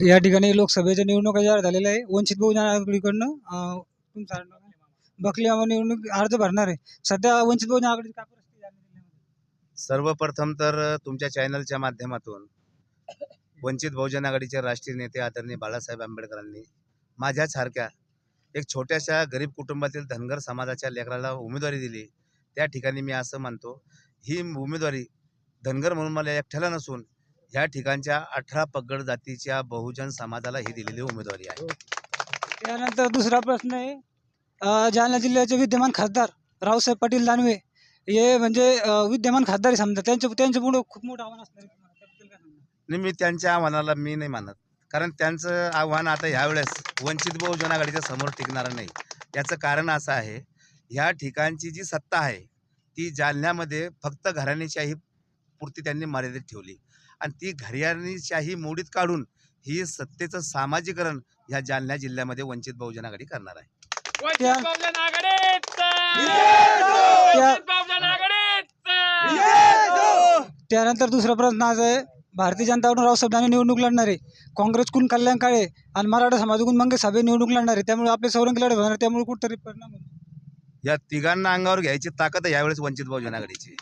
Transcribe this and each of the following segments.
या ठिकाणी लोकसभेच्या निवडणुका जाहीर झालेल्या आहे वंचित बहुजन आघाडीकडनं तुमचा बकली आम्हाला निवडणूक अर्ज भरणार आहे. सध्या वंचित बहुजन आघाडीची काय परिस्थिती आहे सर्वप्रथम तर तुमच्या चॅनलच्या माध्यमातून वंचित बहुजन आघाडीचे राष्ट्रीय नेते आदरणीय बाळासाहेब आंबेडकरांनी माझ्यासारख्या एक छोट्याशा गरीब कुटुंबातील धनगर समाजाच्या लेकराला उमेदवारी दिली. त्या ठिकाणी मी असं मानतो ही उमेदवारी धनगर म्हणून मला एकट्याला नसून ह्या ठिकाणच्या अठरा पगड जातीच्या बहुजन समाजाला ही दिलेली उमेदवारी आहे त्यानंतर दुसरा प्रश्न आहे जालना जिल्ह्याचे विद्यमान खासदार रावसाहेब पाटील दानवे हे म्हणजे विद्यमान खासदार समजा त्यांच्या त्यांच्यापुढे खूप मोठं आव्हान असणार आहे तुम्हाला. त्याबद्दल काय सांगणार? आणि मी त्यांच्या आव्हानाला मी नाही मानत कारण त्यांचं आव्हान आता ह्यावेळेस वंचित बहुजन आघाडीच्या समोर टिकणारं नाही याचं कारण असं आहे ह्या ठिकाणची जी सत्ता आहे ती जालन्यामध्ये फक्त घराणेशाही पुरती त्यांनी मर्यादित ठेवली. आणि ती घराणेशाही मोडीत काढून ही सत्तेचं सामाजिकरण ह्या जालना जिल्ह्यामध्ये वंचित बहुजन आघाडी करणार आहे! त्यानंतर दुसरा प्रश्न आज आहे भारतीय जनता पार्टी रावसाहेब दानवे निवडणूक लढणार आहे. काँग्रेसकडून कल्याण काळे आणि मराठा समाजाकडून मंगेश साबळे निवडणूक लढणार आहे. त्यामुळे आपले सौरंगी लढत होणार त्यामुळे कुठतरी परिणाम होईल. या तिघांना अंगावर घ्यायची ताकद आहे यावेळेस वंचित बहुजन आघाडीची.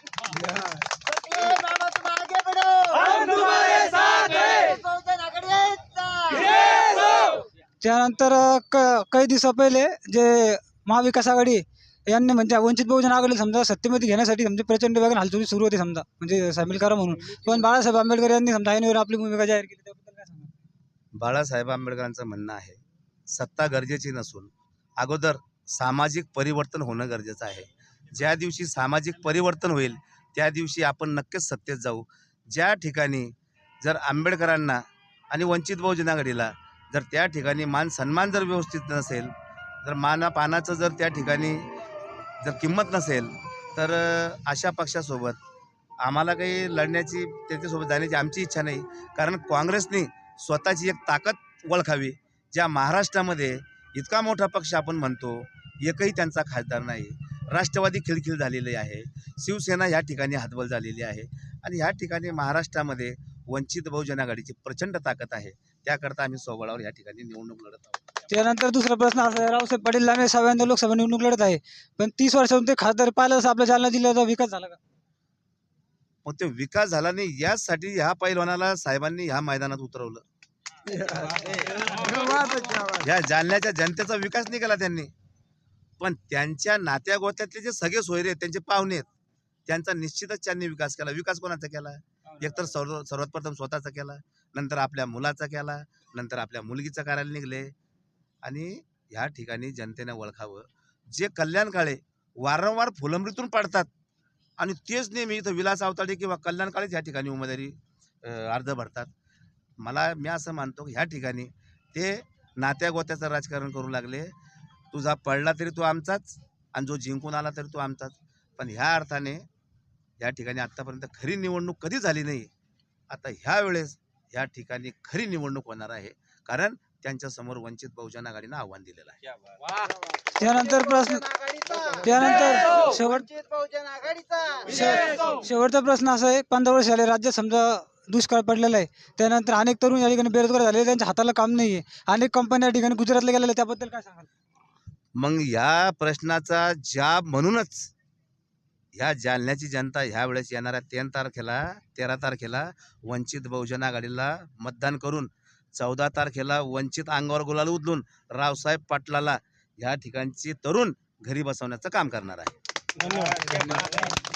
त्यानंतर क काही दिवसा पहिले जे महाविकास आघाडी यांनी म्हणजे वंचित बहुजन आघाडी समजा सत्तेमध्ये घेण्यासाठी समजा प्रचंड वेगाने हालचाली सुरू होती समजा म्हणजे सामील करा म्हणून. पण बाळासाहेब आंबेडकर यांनी समजा ऐनवेळी आपली भूमिका जाहीर केली त्याबद्दल काय सांगा बाळासाहेब आंबेडकरांचं म्हणणं आहे सत्ता गरजेची नसून अगोदर सामाजिक परिवर्तन होणं गरजेचं आहे. ज्या दिवशी सामाजिक परिवर्तन होईल त्या दिवशी आपण नक्कीच सत्तेत जाऊ. ज्या ठिकाणी जर आंबेडकरांना आणि वंचित बहुजन आघाडीला जर त्या ठिकाणी मान सन्मान जर व्यवस्थित नसेल जर माना पानाचं जर त्या ठिकाणी जर किंमत नसेल तर अशा पक्षासोबत आम्हाला काही लढण्याची त्याच्यासोबत जाण्याची आमची इच्छा नाही. कारण काँग्रेसने स्वतःची एक ताकद ओळखावी ज्या महाराष्ट्रामध्ये इतका मोठा पक्ष आपण म्हणतो एकही त्यांचा खासदार नाही. राष्ट्रवादी खिळखिळ झालेली आहे. शिवसेना ह्या ठिकाणी हातबल झालेली आहे. आणि ह्या ठिकाणी महाराष्ट्रामध्ये वंचित बहुजन आघाडीची प्रचंड ताकद आहे. त्याकरता आम्ही सोबळावर या ठिकाणी निवडणूक लढत आहोत. त्यानंतर दुसरा प्रश्न असा आहे रावसाहेब पाटील दानवे सहाव्यांदा लोकसभा निवडणूक लढत आहे. पण तीस वर्षातून ते खासदार पाहिलं असं आपल्या जालना जिल्ह्याचा विकास झाला का? मग ते विकास झाला नाही याचसाठी ह्या पैलवानाला साहेबांनी ह्या मैदानात उतरवलं. या जालन्याच्या जनतेचा विकास नाही केला त्यांनी. पण त्यांच्या नात्या गोत्यातले जे सगळे सोयरे आहेत त्यांचे पाहुणे आहेत त्यांचा निश्चितच त्यांनी विकास केला. विकास कोणाचा केला? एकतर सर्व सर्वात प्रथम स्वतःचा केला. नंतर आपल्या मुलाचा केला नंतर आपल्या मुलगीचा करायला निघले. आणि ह्या ठिकाणी जनतेने ओळखावं. जे कल्याण काळे वारंवार फुलंबरीतून पडतात. आणि तेच नेहमी इथं विलास अवताडे किंवा कल्याण काळेच ह्या ठिकाणी उमेदवारी अर्ज भरतात. मला मी असं मानतो की ह्या ठिकाणी ते नात्या गोत्याचं राजकारण करू लागले. तुझा पडला तरी तो आमचाच आणि जो जिंकून आला तरी तो आमचाच. पण ह्या अर्थाने या ठिकाणी आत्तापर्यंत खरी निवडणूक कधी झाली नाही. आता ह्या वेळेस ह्या ठिकाणी खरी निवडणूक होणार आहे. कारण त्यांच्यासमोर वंचित बहुजन आघाडीनं आव्हान दिलेलं आहे. त्यानंतर प्रश्न त्यानंतर शेवट शे- शेवटचा प्रश्न असा आहे पंधरा वर्ष झाले राज्यात समजा दुष्काळ पडलेला आहे. त्यानंतर अनेक तरुण या ठिकाणी बेरोजगार झाले त्यांच्या हाताला काम नाही आहे. अनेक कंपन्या या ठिकाणी गुजरातला गेलेल्या आहेत. त्याबद्दल काय सांगाल? मग या प्रश्नाचा जाब म्हणूनच ह्या जालन्याची जनता ह्या वेळेस येणाऱ्या तीन तारखेला तेरा तारखेला वंचित बहुजन आघाडीला मतदान करून चौदा तारखेला वंचित अंगावर गुलाल उचलून रावसाहेब पाटलाला ह्या ठिकाणची तरुण घरी बसवण्याचं काम करणार आहे. धन्यवाद.